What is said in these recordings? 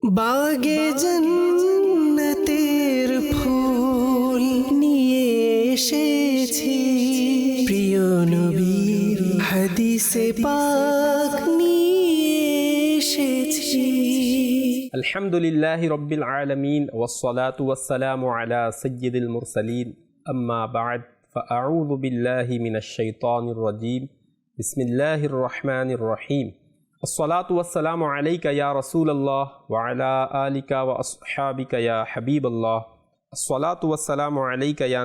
বাগে জন্নতের ফুল নিয়ে এসেছি প্রিয় নবীর হাদিসে পাক নিয়ে এসেছি الحمد لله رب العالمين والصلاة والسلام على سيد المرسلين أما بعد فأعوذ بالله من الشيطان الرجيم بسم الله الرحمن الرحيم আসসালাতাম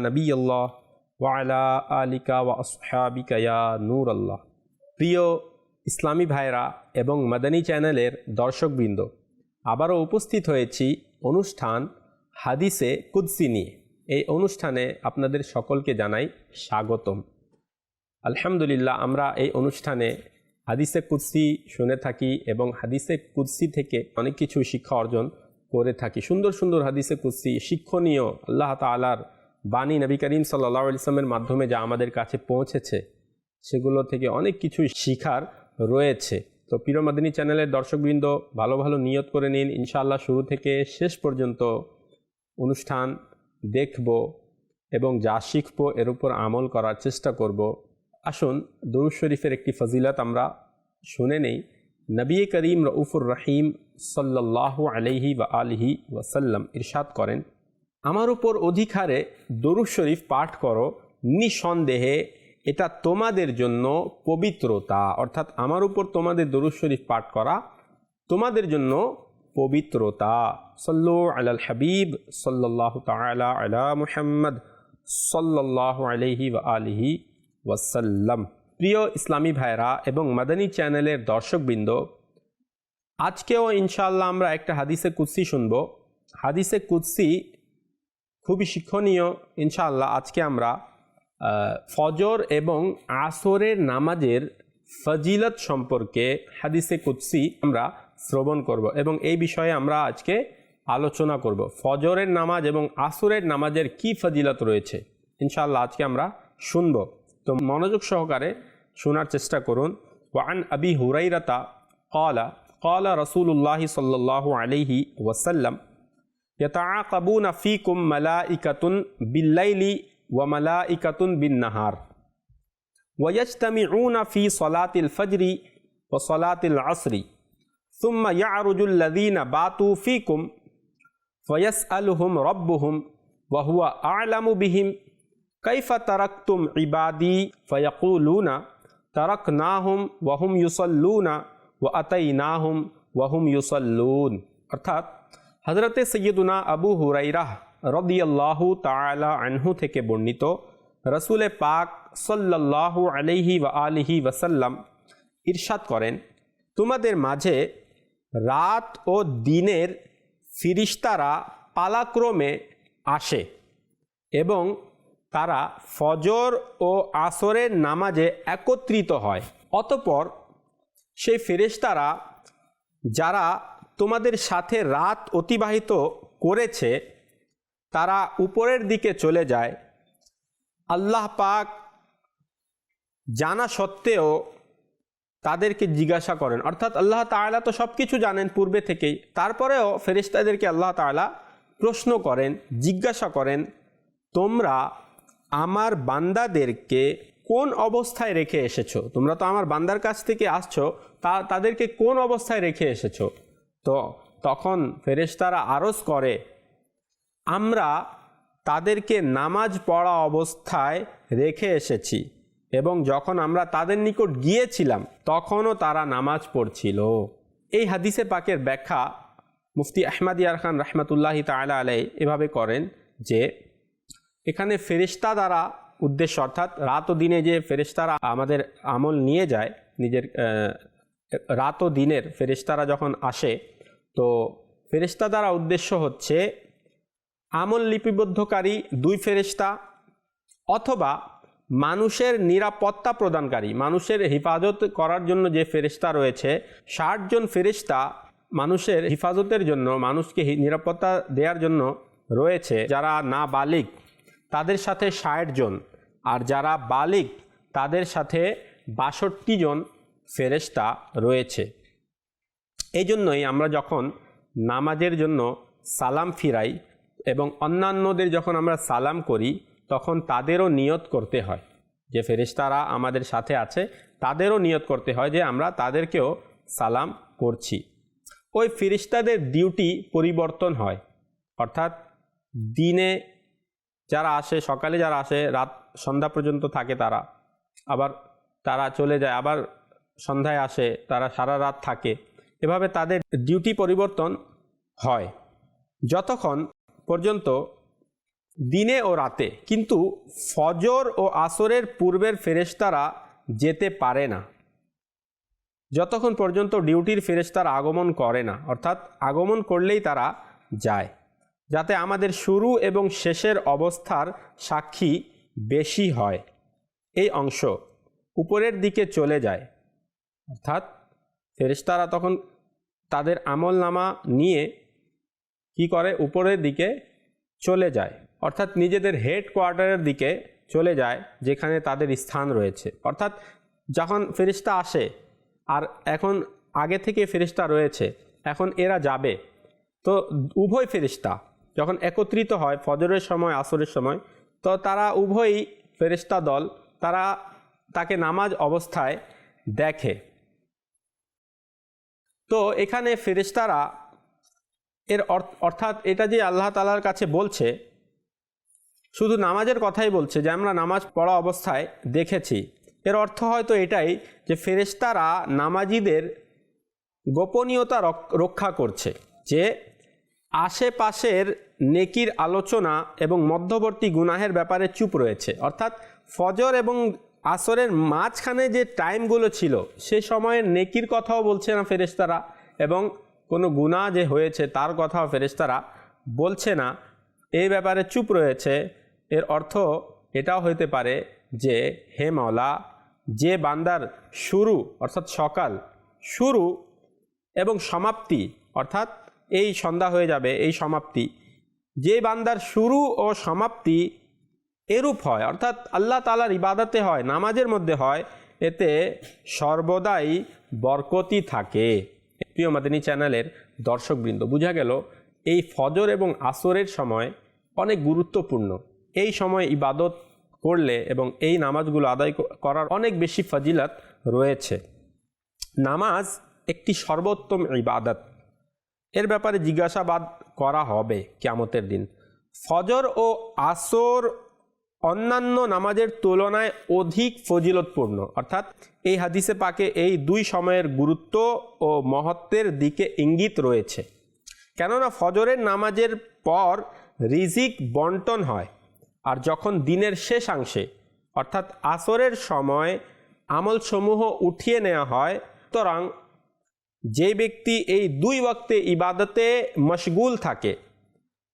নবী আল্লাহ নূর আল্লাহ প্রিয় ইসলামী ভাইরা এবং মাদানী চ্যানেলের দর্শকবৃন্দ, আবারও উপস্থিত হয়েছি অনুষ্ঠান হাদিসে কুদ্সি নিয়ে। এই অনুষ্ঠানে আপনাদের সকলকে জানাই স্বাগতম। আলহামদুলিল্লাহ, আমরা এই অনুষ্ঠানে হাদিসে কুদ্সি শুনে থাকি এবং হাদিসে কুদ্সি থেকে অনেক কিছু শিক্ষা অর্জন করে থাকি। সুন্দর সুন্দর হাদিসে কুদ্সি শিক্ষণীয় আল্লাহ তালার বাণী নবী করিম সাল্লা ইসলামের মাধ্যমে যা আমাদের কাছে পৌঁছেছে, সেগুলো থেকে অনেক কিছু শিখার রয়েছে। তো পিরমাদিনী চ্যানেলের দর্শকবৃন্দ, ভালো ভালো নিয়ত করে নিন। ইনশাআল্লাহ শুরু থেকে শেষ পর্যন্ত অনুষ্ঠান দেখব এবং যা শিখব এর উপর আমল করার চেষ্টা করব। আসুন, দরুদ শরীফের একটি ফজিলত আমরা শুনে নেই। নবী করিম রউফুর রহিম সাল্লাহ আলহি বা আলহি ওয়াসাল্লাম ইরশাদ করেন, আমার উপর অধিকারে দরুদ শরীফ পাঠ করো, নিঃসন্দেহে এটা তোমাদের জন্য পবিত্রতা। অর্থাৎ আমার উপর তোমাদের দরুদ শরীফ পাঠ করা তোমাদের জন্য পবিত্রতা। সল্লু আলাল হাবিব সাল্লাহ তালা আলা মুহাম্মদ সাল্লাহ আলহি ওয়া আলিহি ওয়াসাল্লাম। প্রিয় ইসলামী ভাইরা এবং মাদানী চ্যানেলের দর্শকবৃন্দ, আজকেও ইনশাল্লাহ আমরা একটা হাদিসে কুৎসি শুনব। হাদিসে কুৎসি খুবই শিক্ষণীয়। ইনশাআল্লাহ আজকে আমরা ফজর এবং আসরের নামাজের ফজিলত সম্পর্কে হাদিসে কুৎসি আমরা শ্রবণ করব এবং এই বিষয়ে আমরা আজকে আলোচনা করব। ফজরের নামাজ এবং আসরের নামাজের কি ফজিলত রয়েছে? ইনশাআল্লাহ আজকে আমরা শুনব। তো মনোযোগ সহকারে শোনার চেষ্টা করুন ওয়ান আবি হুরাইরাতা কলা কলা রসুল্লাহ সাল্লাহ আলহি ওয়াসাল্লাম يتعاقبون فيكم ملائكة بالليل وملائكة بالنهار ويجتمعون في صلاة الفجر وصلاة العصر ثم يعرج الذين باتوا فيكم فيسألهم ربهم وهو أعلم بهم কাইফা তারাকতুম ইবাদি ফয়াকুলুনা তারক না হুম ওয়াহুম ইউসল্লুনা ও আতাই না হুম ইউসল্লুন অর্থাৎ হজরতে সৈয়দুনা আবু হুরাইরাহ রদিয়াল্লাহু তালা আনহু থেকে বর্ণিত রসুলে পাক সাল্লাল্লাহু আলহি ও আলিহি ওয়াসাল্লাম ইরশাদ করেন, তোমাদের মাঝে রাত ও দিনের ফিরিস্তারা পালাক্রমে আসে এবং তারা ফজর ও আসরের নামাজে একত্রিত হয়। অতপর সেই ফেরেশতারা, যারা তোমাদের সাথে রাত অতিবাহিত করেছে, তারা উপরের দিকে চলে যায়। আল্লাহ পাক জানা সত্ত্বেও তাদেরকে জিজ্ঞাসা করেন। অর্থাৎ আল্লাহ তাআলা তো সব কিছু জানেন পূর্বে থেকেই। তারপরেও ফেরেশতাদেরকে আল্লাহ তাআলা প্রশ্ন করেন, জিজ্ঞাসা করেন, তোমরা আমার বান্দাদেরকে কোন অবস্থায় রেখে এসেছ? তোমরা তো আমার বান্দার কাছ থেকে আসছো, তা তাদেরকে কোন অবস্থায় রেখে এসেছ? তো তখন ফেরেশতারা আরজ করে, আমরা তাদেরকে নামাজ পড়া অবস্থায় রেখে এসেছি এবং যখন আমরা তাদের নিকট গিয়েছিলাম, তখনও তারা নামাজ পড়ছিল। এই হাদিসে পাকের ব্যাখ্যা মুফতি আহমদ ইয়ার খান রহমতুল্লাহি তালা আলাই এভাবে করেন যে এখানে ফেরিস্তা দ্বারা উদ্দেশ্য অর্থাৎ রাত ও দিনে যে ফেরিস্তারা আমাদের আমল নিয়ে যায়, নিজের রাত ও দিনের ফেরিস্তারা যখন আসে, তো ফেরিস্তা দ্বারা উদ্দেশ্য হচ্ছে আমল লিপিবদ্ধকারী দুই ফেরিস্তা অথবা মানুষের নিরাপত্তা প্রদানকারী, মানুষের হেফাজত করার জন্য যে ফেরিস্তা রয়েছে ষাটজন ফেরিস্তা মানুষের হেফাজতের জন্য, মানুষকে নিরাপত্তা দেওয়ার জন্য রয়েছে যারা না বালিক তাদের সাথে ষাট জন। আর যারা বালিক তাদের সাথে বাষট্টি জন ফেরেশতা রয়েছে। এই জন্যই আমরা যখন নামাজের জন্য সালাম ফিরাই এবং অন্যান্যদের যখন আমরা সালাম করি, তখন তাদেরও নিয়ত করতে হয় যে ফেরেশতারা আমাদের সাথে আছে, তাদেরও নিয়ত করতে হয় যে আমরা তাদেরকেও সালাম করছি। ওই ফেরিস্তাদের ডিউটি পরিবর্তন হয়। অর্থাৎ দিনে যারা আসে, সকালে যারা আসে, রাত, সন্ধ্যা পর্যন্ত থাকে তারা। আবার তারা চলে যায়, আবার সন্ধ্যায় আসে, তারা সারা রাত থাকে। এভাবে তাদের ডিউটি পরিবর্তন হয়। যতক্ষণ পর্যন্ত দিনে ও রাতে, কিন্তু ফজর ও আসরের পূর্বের ফেরেশতারা যেতে পারে না। যতক্ষণ পর্যন্ত ডিউটির ফেরেশতারা আগমন করে না, অর্থাৎ আগমন করলেই তারা যায়। যাতে আমাদের শুরু এবং শেষের অবস্থার সাক্ষী বেশি হয়। এই অংশ উপরের দিকে চলে যায়। অর্থাৎ ফেরেশতারা তখন তাদের আমল নামা নিয়ে কি করে? উপরের দিকে চলে যায়। অর্থাৎ নিজেদের হেড কোয়ার্টারের দিকে চলে যায়, যেখানে তাদের স্থান রয়েছে। অর্থাৎ যখন ফেরিস্তা আসে, আর এখন আগে থেকে ফেরিস্তা রয়েছে, এখন এরা যাবে। তো উভয় ফেরিস্তা যখন একত্রিত হয় ফজরের সময়, আসরের সময়, তো তারা উভয়ই ফেরিস্তা দল, তারা তাকে নামাজ অবস্থায় দেখে। তো এখানে ফেরিস্তারা এর অর্থ- অর্থাৎ এটা যে আল্লাহ তালার কাছে বলছে, শুধু নামাজের কথাই বলছে যে আমরা নামাজ পড়া অবস্থায় দেখেছি। এর অর্থ হয়তো এটাই যে ফেরেশতারা নামাজিদের গোপনীয়তা রক্ষা করছে, যে আশেপাশের নেকির আলোচনা এবং মধ্যবর্তী গুনাহের ব্যাপারে চুপ রয়েছে। অর্থাৎ ফজর এবং আসরের মাঝখানে যে টাইমগুলো ছিল, সে সময়ে নেকির কথাও বলছে না ফেরেশতারা এবং কোনো গুনাহ যে হয়েছে তার কথাও ফেরেশতারা বলছে না। এই ব্যাপারে চুপ রয়েছে। এর অর্থ এটাও হইতে পারে যে, হে মাওলা, যে বান্দার শুরু, অর্থাৎ সকাল, শুরু এবং সমাপ্তি, অর্থাৎ এই সন্ধ্যা হয়ে যাবে, এই সমাপ্তি। যে বান্দার শুরু ও সমাপ্তি এরূপ হয়, অর্থাৎ আল্লাহ তালার ইবাদতে হয়, নামাজের মধ্যে হয়, এতে সর্বদাই বরকতি থাকে। প্রিয় মাদিনী চ্যানেলের দর্শকবৃন্দ, বোঝা গেল এই ফজর এবং আসরের সময় অনেক গুরুত্বপূর্ণ। এই সময় ইবাদত করলে এবং এই নামাজগুলো আদায় করার অনেক বেশি ফজিলত রয়েছে। নামাজ একটি সর্বোত্তম ইবাদত। এর ব্যাপারে জিজ্ঞাসাবাদ করা হবে কিয়ামতের দিন। ফজর ও আসর অন্যান্য নামাজের তুলনায় অধিক ফজিলতপূর্ণ। অর্থাৎ এই হাদিসে পাকে এই দুই সময়ের গুরুত্ব ও মহত্বের দিকে ইঙ্গিত রয়েছে। কেননা ফজরের নামাজের পর রিজিক বন্টন হয় আর যখন দিনের শেষাংশে অর্থাৎ আসরের সময় আমলসমূহ উঠিয়ে নেওয়া হয়, সুতরাং যে ব্যক্তি এই দুই ওয়াক্তে ইবাদতে মশগুল থাকে,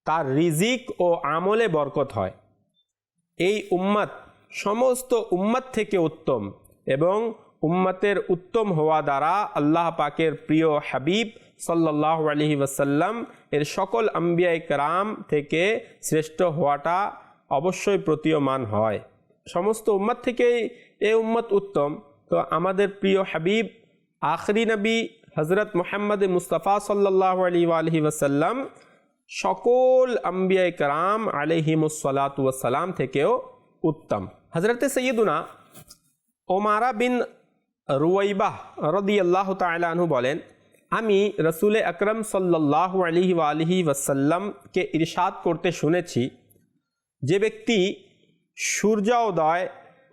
তার রিজিক ও আমলে বরকত হয়। এই উম্মাত সমস্ত উম্মাত থেকে উত্তম এবং উম্মতের উত্তম হওয়া দ্বারা আল্লাহ পাকের প্রিয় হাবিব সাল্লাহ আলহি ওয়াসাল্লাম এর সকল আম্বিয়া একরাম থেকে শ্রেষ্ঠ হওয়াটা অবশ্যই প্রতীয়মান হয়। সমস্ত উম্মাত থেকেই এ উম্মত উত্তম। তো আমাদের প্রিয় হাবিব, আখরি নবী হজরত মোহাম্মদ মুস্তফা সাল্লাহ আলী আলহি ওয়াসাল্লাম সকল আম্বিয়া কারাম আলহিমসালাতাম থেকেও উত্তম। হজরত সৈয়দুনা ওমারা বিন রুয়াইবাহ রদি আল্লাহ তালু বলেন, আমি রসুল আকরম সাল্লাহ আলহি আলহি ওয়াসাল্লামকে ইরশাদ করতে শুনেছি, যে ব্যক্তি সূর্যোদয়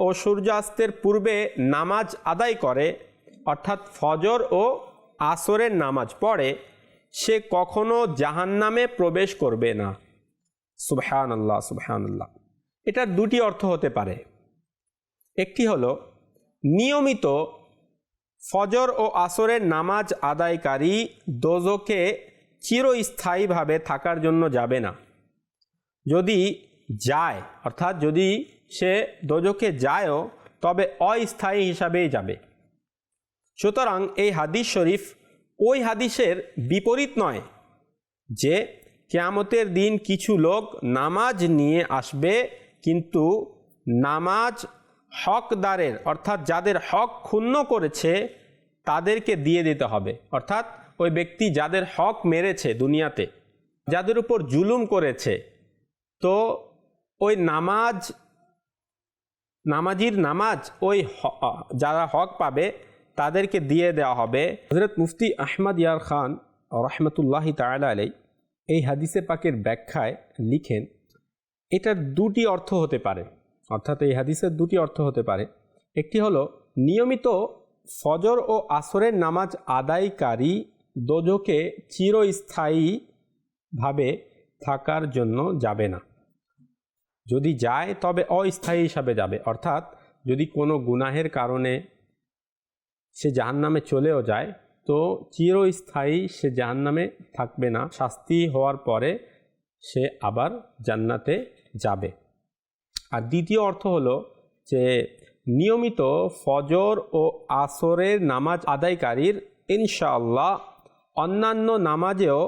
ও সূর্যাস্তের পূর্বে নামাজ আদায় করে, অর্থাৎ ফজর ও আসরের নামাজ পড়ে, সে কখনো জাহান্নামে প্রবেশ করবে না। সুবহান আল্লাহ সুবহান আল্লাহ এটার দুটি অর্থ হতে পারে। একটি হলো, নিয়মিত ফজর ও আসরের নামাজ আদায়কারী দোজকে চিরস্থায়ীভাবে থাকার জন্য যাবে না। যদি যায়, অর্থাৎ যদি সে দোজকে যায়ও, তবে অস্থায়ী হিসাবেই যাবে। সুতরাং এই হাদিস শরীফ ওই হাদিসের বিপরীত নয় যে কেয়ামতের দিন কিছু লোক নামাজ নিয়ে আসবে, কিন্তু নামাজ হকদারের, অর্থাৎ যাদের হক ক্ষুণ্ণ করেছে, তাদেরকে দিয়ে দিতে হবে। অর্থাৎ ওই ব্যক্তি যাদের হক মেরেছে দুনিয়াতে, যাদের উপর জুলুম করেছে, তো ওই নামাজ, নামাজির নামাজ ওই যারা হক পাবে তাদেরকে দিয়ে দেওয়া হবে। হজরত মুফতি আহমদ ইয়ার খান রহমতুল্লাহি তালা আলাই এই হাদিসে পাকের ব্যাখ্যায় লিখেন, এটার দুটি অর্থ হতে পারে। অর্থাৎ এই হাদিসের দুটি অর্থ হতে পারে। একটি হলো, নিয়মিত ফজর ও আসরের নামাজ আদায়কারী দোজকে চিরস্থায়ীভাবে থাকার জন্য যাবে না। যদি যায়, তবে অস্থায়ী হিসাবে যাবে। অর্থাৎ যদি কোনো গুনাহের কারণে সে জাহান্নামে চলেও যায়, তো চিরস্থায়ী সে জাহান্নামে থাকবে না। শাস্তি হওয়ার পরে সে আবার জান্নাতে যাবে। আর দ্বিতীয় অর্থ হলো যে নিয়মিত ফজর ও আসরের নামাজ আদায়কারীর ইনশাআল্লাহ অন্যান্য নামাজেও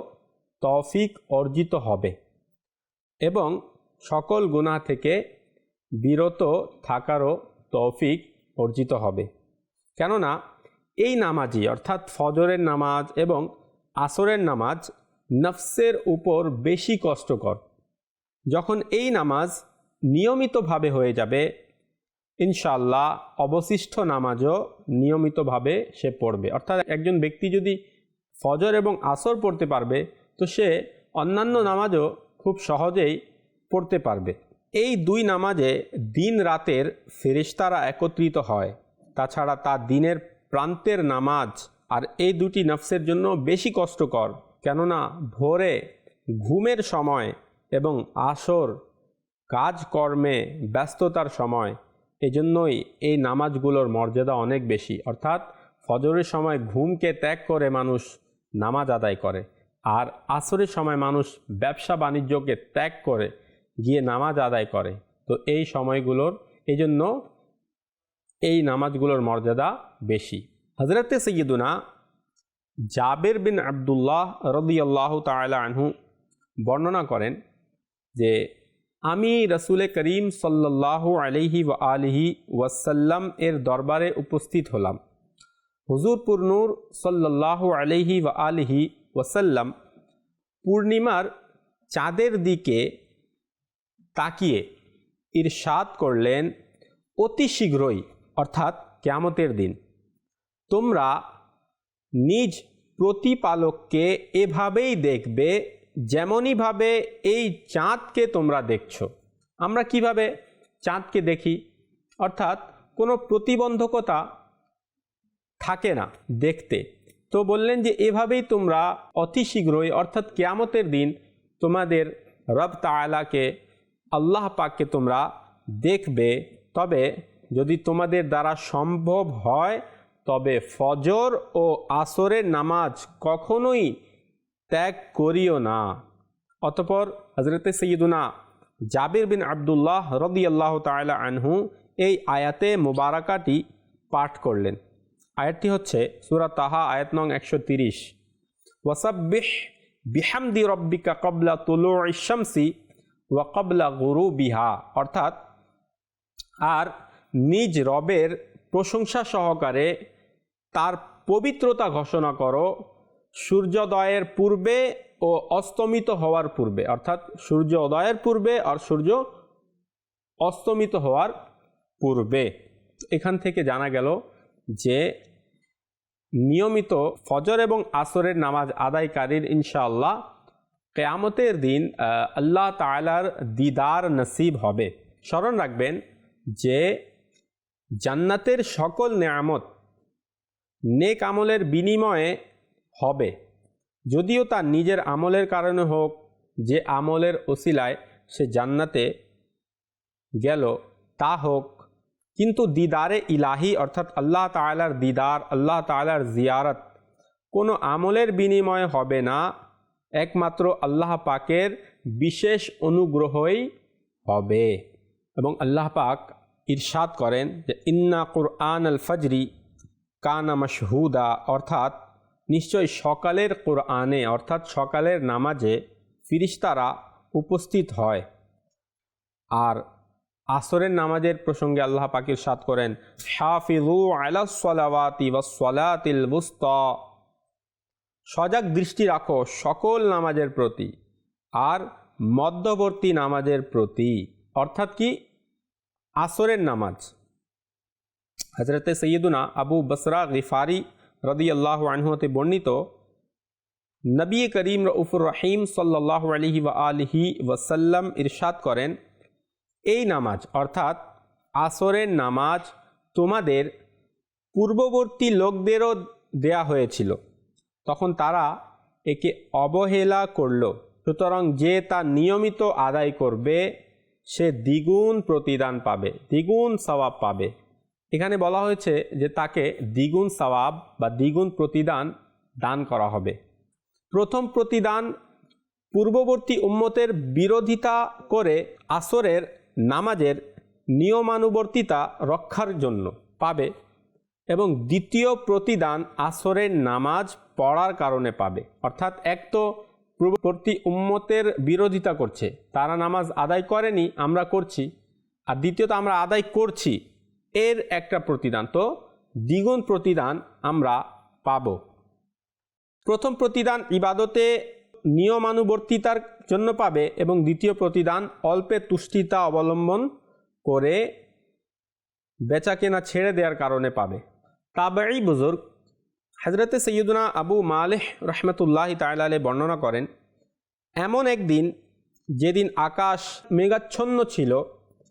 তৌফিক অর্জিত হবে এবং সকল গুনাহ থেকে বিরত থাকারও তৌফিক অর্জিত হবে। কেননা এই নামাজই, অর্থাৎ ফজরের নামাজ এবং আসরের নামাজ নফসের উপর বেশি কষ্টকর। যখন এই নামাজ নিয়মিতভাবে হয়ে যাবে ইনশাল্লাহ অবশিষ্ট নামাজও নিয়মিতভাবে সে পড়বে। অর্থাৎ একজন ব্যক্তি যদি ফজর এবং আসর পড়তে পারবে, তো সে অন্যান্য নামাজও খুব সহজেই পড়তে পারবে। এই দুই নামাজে দিন রাতের ফেরিস্তারা একত্রিত হয়। তাছাড়া তা দিনের প্রান্তের নামাজ আর এই দুটি নফসের জন্য বেশি কষ্টকর। কেননা ভোরে ঘুমের সময় এবং আসর কাজকর্মে ব্যস্ততার সময়, এজন্যই এই নামাজগুলোর মর্যাদা অনেক বেশি। অর্থাৎ ফজরের সময় ঘুমকে ত্যাগ করে মানুষ নামাজ আদায় করে আর আসরের সময় মানুষ ব্যবসা বাণিজ্যকে ত্যাগ করে গিয়ে নামাজ আদায় করে। তো এই সময়গুলোর এই জন্য এই নামাজগুলোর মর্যাদা বেশি। হজরতে সৈয়দুনা জাবের বিন আবদুল্লাহ রদিয়াল্লাহ তালা আনহু বর্ণনা করেন যে, আমি রসুল করিম সাল্লাহ আলহি ওয়া আলহি ওয়াসাল্লাম এর দরবারে উপস্থিত হলাম। হুজুর পুরনুর সাল্লাহ আলহি ওয়া আলহি ওয়াসাল্লাম পূর্ণিমার চাঁদের দিকে তাকিয়ে ইরশাদ করলেন অতি শীঘ্রই। অর্থাৎ কেয়ামতের দিন। তোমরা নিজ প্রতিপালককে এভাবেই দেখবে যেমনইভাবে এই চাঁদকে তোমরা দেখছ। আমরা কীভাবে চাঁদকে দেখি? অর্থাৎ কোনো প্রতিবন্ধকতা থাকে না দেখতে। তো বললেন যে এভাবেই তোমরা অতি শীঘ্রই অর্থাৎ কেয়ামতের দিন তোমাদের রব তালাকে আল্লাহ পাককে তোমরা দেখবে। তবে যদি তোমাদের দ্বারা সম্ভব হয়, তবে ফজর ও আসরের নামাজ কখনোই ত্যাগ করিও না। অতপর হজরতে সৈয়দুনা জাবির বিন আবদুল্লাহ রদি আল্লাহ তালা আনহু এই আয়াতে মুবারাকাটি পাঠ করলেন। আয়াতটি হচ্ছে সুরা তাহা আয়াত নং একশো তিরিশ। ওয়াসাব্বিহ বিহামদি রব্বিকা কবলা তুলু ইশামসি ওয়া কবলা গুরু বিহা অর্থাৎ, আর নিজ রবের প্রশংসা সহকারে তার পবিত্রতা ঘোষণা করো। সূর্যোদয়ের পূর্বে ও অস্তমিত হওয়ার পূর্বে, অর্থাৎ সূর্য উদয়ের পূর্বে আর সূর্য অস্তমিত হওয়ার পূর্বে। এখান থেকে জানা গেল যে নিয়মিত ফজর এবং আসরের নামাজ আদায়কারীর ইনশাআল্লাহ কেয়ামতের দিন আল্লাহ তালার দিদার নসিব হবে। স্মরণ রাখবেন যে জান্নাতের সকল নেয়ামত নেক আমলের বিনিময়ে হবে। যদিও তার নিজের আমলের কারণে হোক, যে আমলের ওসিলায় সে জান্নাতে গেল, তা হোক। কিন্তু দিদারে ইলাহি, অর্থাৎ আল্লাহ তালার দিদার, আল্লাহ তালার জিয়ারত, কোনো আমলের বিনিময়ে হবে না। একমাত্র আল্লাহ পাকের বিশেষ অনুগ্রহই হবে এবং আল্লাহ পাক ইরশাদ করেন যে, ইন্না কুরআন আল ফজরি কানা মশহুদা অর্থাৎ নিশ্চয় সকালের কোরআনে, অর্থাৎ সকালের নামাজে ফিরিস্তারা উপস্থিত হয়। আর আসরের নামাজের প্রসঙ্গে আল্লাহ পাকির সাত করেন হাফিজু আলা সলাওয়াতি ওয়াসসালাতিল বুস্তা সজাগ দৃষ্টি রাখো সকল নামাজের প্রতি আর মধ্যবর্তী নামাজের প্রতি। অর্থাৎ কি? আসরের নামাজ। হজরতে সৈয়দুনা আবু বসরা গিফারি রদি আল্লাহ আনহতে বর্ণিত, নবী করিম রউফুর রহিম সাল্লাহ আলহি ওয়া আলহি ওয়াসাল্লাম ইরশাদ করেন, এই নামাজ, অর্থাৎ আসরের নামাজ তোমাদের পূর্ববর্তী লোকদেরও দেয়া হয়েছিল। তখন তারা একে অবহেলা করল। সুতরাং যে তা নিয়মিত আদায় করবে সে দ্বিগুণ প্রতিদান পাবে, দ্বিগুণ সওয়াব পাবে। এখানে বলা হয়েছে যে তাকে দ্বিগুণ সওয়াব বা দ্বিগুণ প্রতিদান দান করা হবে। প্রথম প্রতিদান পূর্ববর্তী উম্মতের বিরোধিতা করে আসরের নামাজের নিয়মানুবর্তিতা রক্ষার জন্য পাবে এবং দ্বিতীয় প্রতিদান আসরের নামাজ পড়ার কারণে পাবে। অর্থাৎ এক তো পূর্ববর্তী উম্মতের বিরোধিতা করছে। তারা নামাজ আদায় করেনি, আমরা করছি। আর দ্বিতীয়ত, আমরা আদায় করছি। এর একটা প্রতিদান। তো দ্বিগুণ প্রতিদান আমরা পাব। প্রথম প্রতিদান ইবাদতে নিয়মানুবর্তিতার জন্য পাবে এবং দ্বিতীয় প্রতিদান অল্পে তুষ্টিতা অবলম্বন করে বেচা কেনা ছেড়ে দেওয়ার কারণে পাবে। তাবাই বুজুর্গ হজরতে সৈয়দুনা আবু মালেহ রহমতুল্লাহ তাইলালে বর্ণনা করেন, এমন একদিন যেদিন আকাশ মেঘাচ্ছন্ন ছিল,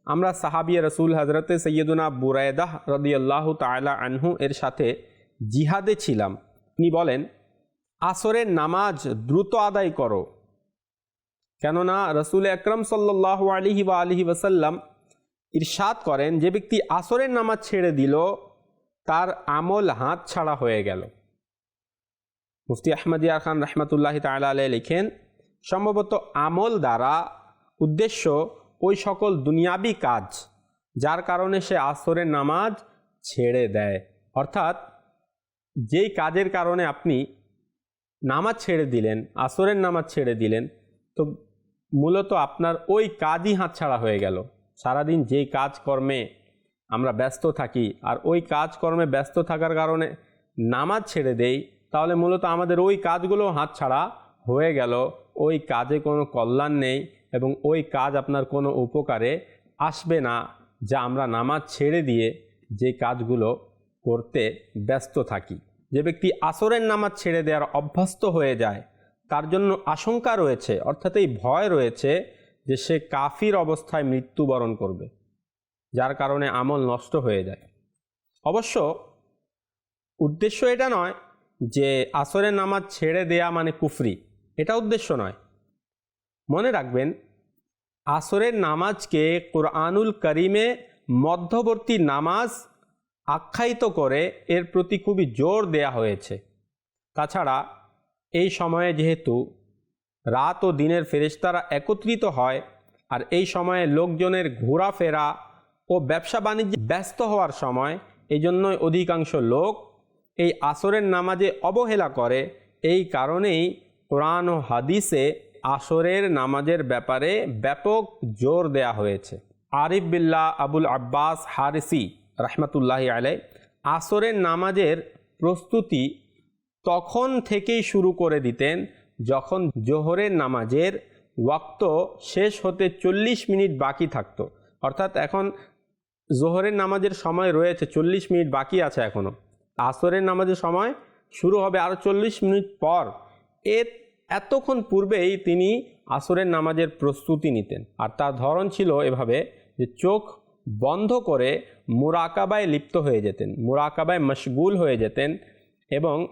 আমরা সাহাবিয়া রসুল হজরতে সৈয়দুনা বুরায়দাহ রদিয়াল্লাহ তায়লা আনহু এর সাথে জিহাদে ছিলাম। তিনি বলেন, আসরের নামাজ দ্রুত আদায় করো। কেননা রসুল আকরম সাল্লাহ আলিহি বা আলহি ওসাল্লাম ইরশাদ করেন, যে ব্যক্তি আসরের নামাজ ছেড়ে দিল, তার আমল হাত ছাড়া হয়ে গেল। মুফতি আহমদিয়া খান রহমতুল্লাহ তালা আলাই লিখেন, সম্ভবত আমল দ্বারা উদ্দেশ্য ওই সকল দুনিয়াবি কাজ, যার কারণে সে আসরের নামাজ ছেড়ে দেয়। অর্থাৎ যেই কাজের কারণে আপনি নামাজ ছেড়ে দিলেন, আসরের নামাজ ছেড়ে দিলেন, তো মূলত আপনার ওই কাজই হাতছাড়া হয়ে গেল। সারাদিন যেই কাজকর্মে আমরা ব্যস্ত থাকি, আর ওই কাজকর্মে ব্যস্ত থাকার কারণে নামাজ ছেড়ে দেই তাহলে মূলত আমাদের ওই কাজগুলো হাতছাড়া হয়ে গেল। ওই কাজে কোনো কল্যাণ নেই এবং ওই কাজ আপনার কোনো উপকারে আসবে না, যা আমরা নামাজ ছেড়ে দিয়ে যে কাজগুলো করতে ব্যস্ত থাকি। যে ব্যক্তি আসরের নামাজ ছেড়ে দেওয়ার অভ্যস্ত হয়ে যায়, তার জন্য আশঙ্কা রয়েছে, অর্থাৎ এই ভয় রয়েছে যে সে কাফির অবস্থায় মৃত্যুবরণ করবে, যার কারণে আমল নষ্ট হয়ে যায়। অবশ্য উদ্দেশ্য এটা নয় যে আসরের নামাজ ছেড়ে দেয়া মানে কুফরি, এটা উদ্দেশ্য নয়। মনে রাখবেন, আসরের নামাজকে কোরআনুল করিমে মধ্যবর্তী নামাজ আখ্যায়িত করে এর প্রতি খুবই জোর দেয়া হয়েছে। তাছাড়া এই সময়ে যেহেতু রাত ও দিনের ফেরেশতারা একত্রিত হয়, আর এই সময়ে লোকজনের ঘোরাফেরা ও ব্যবসা বাণিজ্যে ব্যস্ত হওয়ার সময় এই জন্যই অধিকাংশ লোক এই আসরের নামাজে অবহেলা করে, এই কারণেই কোরআন ও হাদিসে আসরের নামাজের ব্যাপারে ব্যাপক জোর দেয়া হয়েছে। আরিফ বিল্লাহ আবুল আব্বাস হারিসি রহমতুল্লাহি আলাই আসরের নামাজের প্রস্তুতি তখন থেকেই শুরু করে দিতেন যখন জোহরের নামাজের ওয়াক্ত শেষ হতে চল্লিশ মিনিট বাকি থাকত। অর্থাৎ এখন জোহরের নামাজের সময় রয়েছে চল্লিশ মিনিট বাকি আছে এখনও আসরের নামাজের সময় শুরু হবে আরও চল্লিশ মিনিট পর। এর এতক্ষণ পূর্বেই তিনি আসরের নামাজের প্রস্তুতি নিতেন। আর তার ধরন ছিল এভাবে যে চোখ বন্ধ করে মুরাকাবায় লিপ্ত হয়ে যেতেন, মুরাকাবায় মশগুল হয়ে যেতেন এবং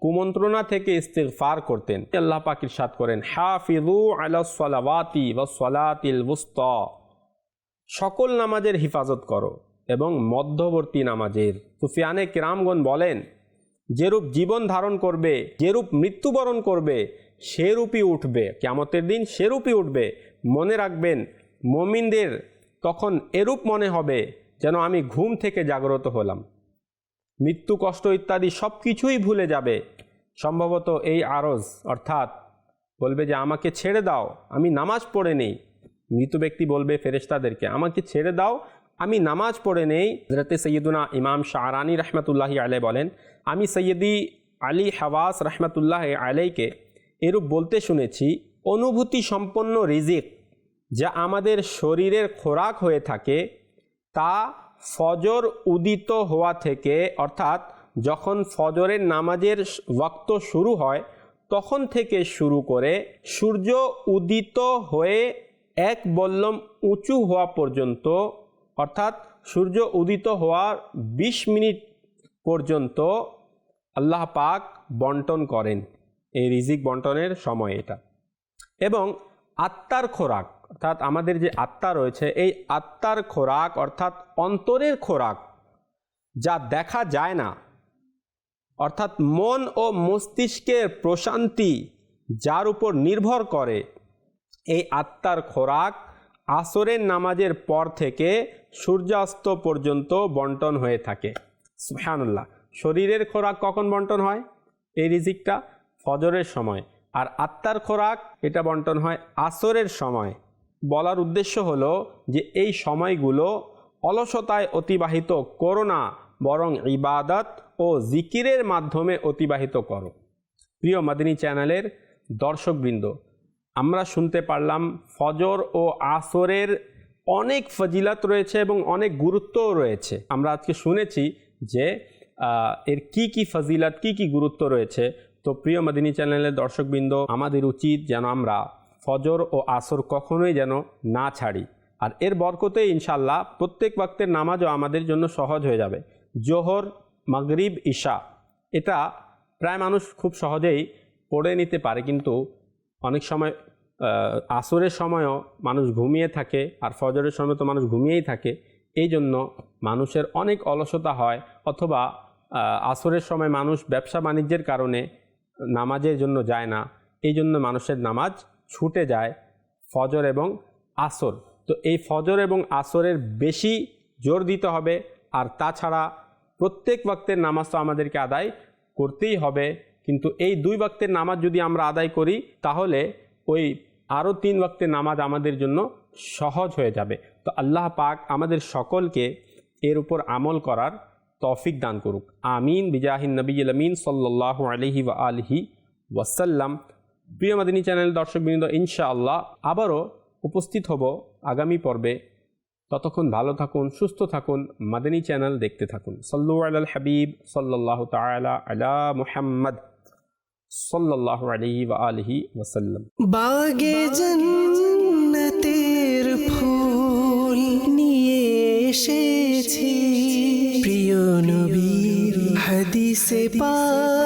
কুমন্ত্রণা থেকে ইস্তেগফার করতেন। আল্লাহ পাকির সাত করেন হাফিজু আলা সলাওয়াতি ওয়া সলাতিল বুস্তা সকল নামাজের হিফাজত করো। এবং মধ্যবর্তী নামাজের। সুফিয়ানে কিরামগণ বলেন, যেরূপ জীবন ধারণ করবে, যেরূপ মৃত্যুবরণ করবে, সেরূপই উঠবে। কেমতের দিন সেরূপই উঠবে। মনে রাখবেন, মমিনদের তখন এরূপ মনে হবে, যেন আমি ঘুম থেকে জাগ্রত হলাম। মৃত্যু, কষ্ট ইত্যাদি সব কিছুই ভুলে যাবে। সম্ভবত এই আরজ, অর্থাৎ বলবে যে, আমাকে ছেড়ে দাও, আমি নামাজ পড়ে নেই। মৃত ব্যক্তি বলবে ফেরেশতাদেরকে, আমাকে ছেড়ে দাও আমি নামাজ পড়ে নেই। হজরতে সৈয়দুনা ইমাম শাহরানি রহমতুল্লাহি আলাই বলেন, আমি সৈয়দি আলী হাওয়াস রহমতুল্লাহ আলাইকে এরূপ বলতে শুনেছি, অনুভূতি সম্পন্ন রিজিক যা আমাদের শরীরের খোরাক হয়ে থাকে, তা ফজর উদিত হওয়া থেকে, অর্থাৎ যখন ফজরের নামাজের ওয়াক্ত শুরু হয়, তখন থেকে শুরু করে সূর্য উদিত হয়ে এক বল্লম উঁচু হওয়া পর্যন্ত অর্থাৎ সূর্য উদিত হওয়ার ২০ মিনিট পর্যন্ত আল্লাহ পাক বন্টন করেন। এই রিজিক বন্টনের সময় এটা। এবং আত্মার খোরাক, অর্থাৎ আমাদের যে আত্মা রয়েছে, এই আত্মার খোরাক, অর্থাৎ অন্তরের খোরাক, যা দেখা যায় না, অর্থাৎ মন ও মস্তিষ্কের প্রশান্তি যার উপর নির্ভর করে, এই আত্মার খোরাক আসরের নামাজের পর থেকে সূর্যাস্ত পর্যন্ত বন্টন হয়ে থাকে। সুহানুল্লাহ শরীরের খোরাক কখন বন্টন হয়? এই রিজিকটা ফজরের সময়। আর আত্মার খোরাক, এটা বন্টন হয় আসরের সময়। বলার উদ্দেশ্য হলো যে এই সময়গুলো অলসতায় অতিবাহিত করো না, বরং ইবাদত ও জিকিরের মাধ্যমে অতিবাহিত করো। প্রিয় মাদিনী চ্যানেলের দর্শকবৃন্দ আমরা শুনতে পারলাম ফজর ও আসরের অনেক ফজিলাত রয়েছে এবং অনেক গুরুত্বও রয়েছে। আমরা আজকে শুনেছি যে এর কি কি ফজিলাত, কি কি গুরুত্ব রয়েছে। তো প্রিয় মাদিনী চ্যানেলের দর্শকবৃন্দ, আমাদের উচিত যেন আমরা ফজর ও আসর কখনোই যেন না ছাড়ি। আর এর বরকতে ইনশাল্লাহ প্রত্যেক ওয়াক্তের নামাজও আমাদের জন্য সহজ হয়ে যাবে। জোহর, মাগরিব ঈশা এটা প্রায় মানুষ খুব সহজেই পড়ে নিতে পারে। কিন্তু অনেক সময় আসরের সময়ও মানুষ ঘুমিয়ে থাকে আর ফজরের সময় তো মানুষ ঘুমিয়েই থাকে। এই জন্য মানুষের অনেক অলসতা হয় অথবা আসরের সময় মানুষ ব্যবসা বাণিজ্যের কারণে নামাজের জন্য যায় না। এই জন্য মানুষের নামাজ ছুটে যায় ফজর এবং আসর। তো এই ফজর এবং আসরের বেশি জোর দিতে হবে আর তাছাড়া প্রত্যেক ওয়াক্তের নামাজ তো আমাদেরকে আদায় করতেই হবে। কিন্তু এই দুই ওয়াক্তের নামাজ যদি আমরা আদায় করি, তাহলে ওই আরও তিন ওয়াক্তের নামাজ আমাদের জন্য সহজ হয়ে যাবে। তো আল্লাহ পাক আমাদের সকলকে এর উপর আমল করার তৌফিক দান করুক। আমিন। বিজাহিন নবী আমিন সাল্লাহ আলহি ওয়া আলহি ওয়াসাল্লাম। প্রিয় মাদিনী চ্যানেল দর্শকবৃন্দ, ইনশাআল্লাহ আবারও উপস্থিত হব আগামী পর্বে। ততক্ষণ ভালো থাকুন, সুস্থ থাকুন, মাদানী চ্যানেল দেখতে থাকুন। সল্লু আল হাবিব সাল্লাহ তালা আলা মুহাম্মদ। সাল্লাহ আলহি ওয়া আলহি ওয়াসাল্লাম। বাগে জন্নতের ফুল নিয়ে এসেছি। প্রিয় নবীর হাদিসে পাক